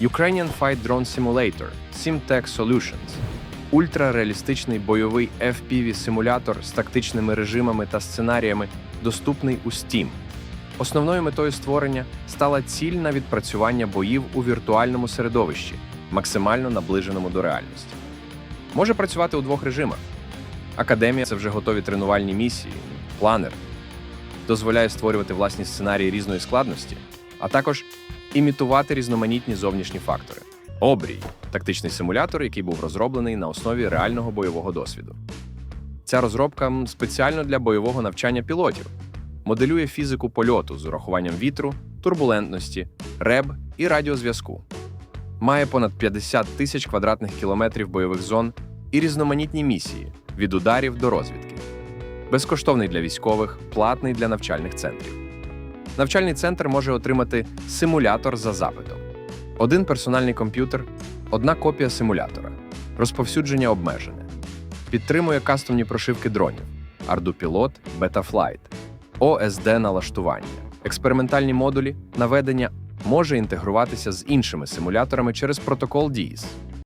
Ukrainian Fight Drone Simulator SimTech Solutions ультрареалістичний бойовий FPV-симулятор з тактичними режимами та сценаріями, доступний у Steam. Основною метою створення стала цільне відпрацювання боїв у віртуальному середовищі, максимально наближеному до реальності. Може працювати у двох режимах. Академія це вже готові тренувальні місії, планер дозволяє створювати власні сценарії різної складності, а також імітувати різноманітні зовнішні фактори. Обрій тактичний симулятор, який був розроблений на основі реального бойового досвіду. Ця розробка спеціально для бойового навчання пілотів, моделює фізику польоту з урахуванням вітру, турбулентності, реб і радіозв'язку. Має понад 50 тисяч квадратних кілометрів бойових зон і різноманітні місії від ударів до розвідки. Безкоштовний для військових, платний для навчальних центрів. Навчальний центр може отримати симулятор за запитом. Один персональний комп'ютер, одна копія симулятора, розповсюдження обмежене. Підтримує кастомні прошивки дронів, Ardupilot, Betaflight, OSD налаштування, експериментальні модулі, наведення може інтегруватися з іншими симуляторами через протокол DIS.